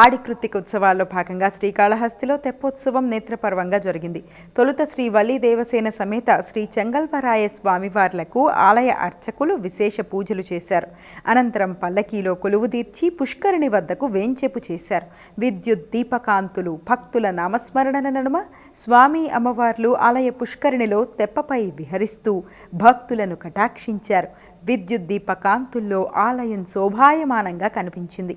ఆడి కృత్తిక ఉత్సవాల్లో భాగంగా శ్రీకాళహస్తిలో తెప్పోత్సవం నేత్రపర్వంగా జరిగింది తొలుత శ్రీ వల్లి దేవసేన సమేత శ్రీ చెంగల్వరాయ స్వామివార్లకు ఆలయ అర్చకులు విశేష పూజలు చేశారు అనంతరం పల్లకీలో కొలువు తీర్చి పుష్కరిణి వద్దకు వేంచెపు చేశారు విద్యుత్ దీపకాంతులు భక్తుల నామస్మరణ నడుమ స్వామి అమ్మవార్లు ఆలయ పుష్కరిణిలో తెప్పపై విహరిస్తూ భక్తులను కటాక్షించారు విద్యుత్ దీపకాంతుల్లో ఆలయం శోభాయమానంగా కనిపించింది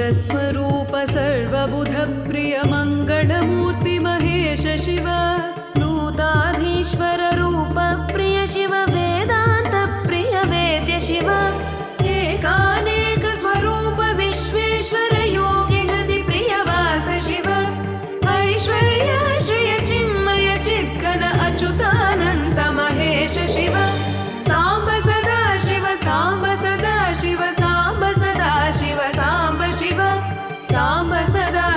लिङ्गस्वरूप सर्वबुधप्रियमङ्गलमूर्तिमहेश शिव नूताधीश्वर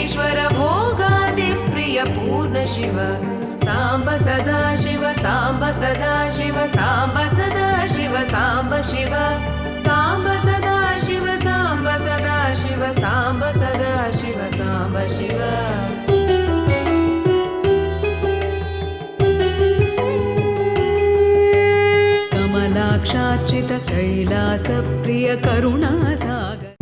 ಿ ಪ್ರಿಯ ಪೂರ್ಣ ಶಿವ ಸಾಂ ಸದಾ ಸಾಂಭ ಸದಾ ಶಿವ ಸಾಂ ಸದಾ ಶಿವ ಶಿವಶಿವಮಲಕ್ಷಾಚಿತ ಕೈಲಾಸ ಪ್ರಿಯ ಕರುಣಾ ಸಾಗ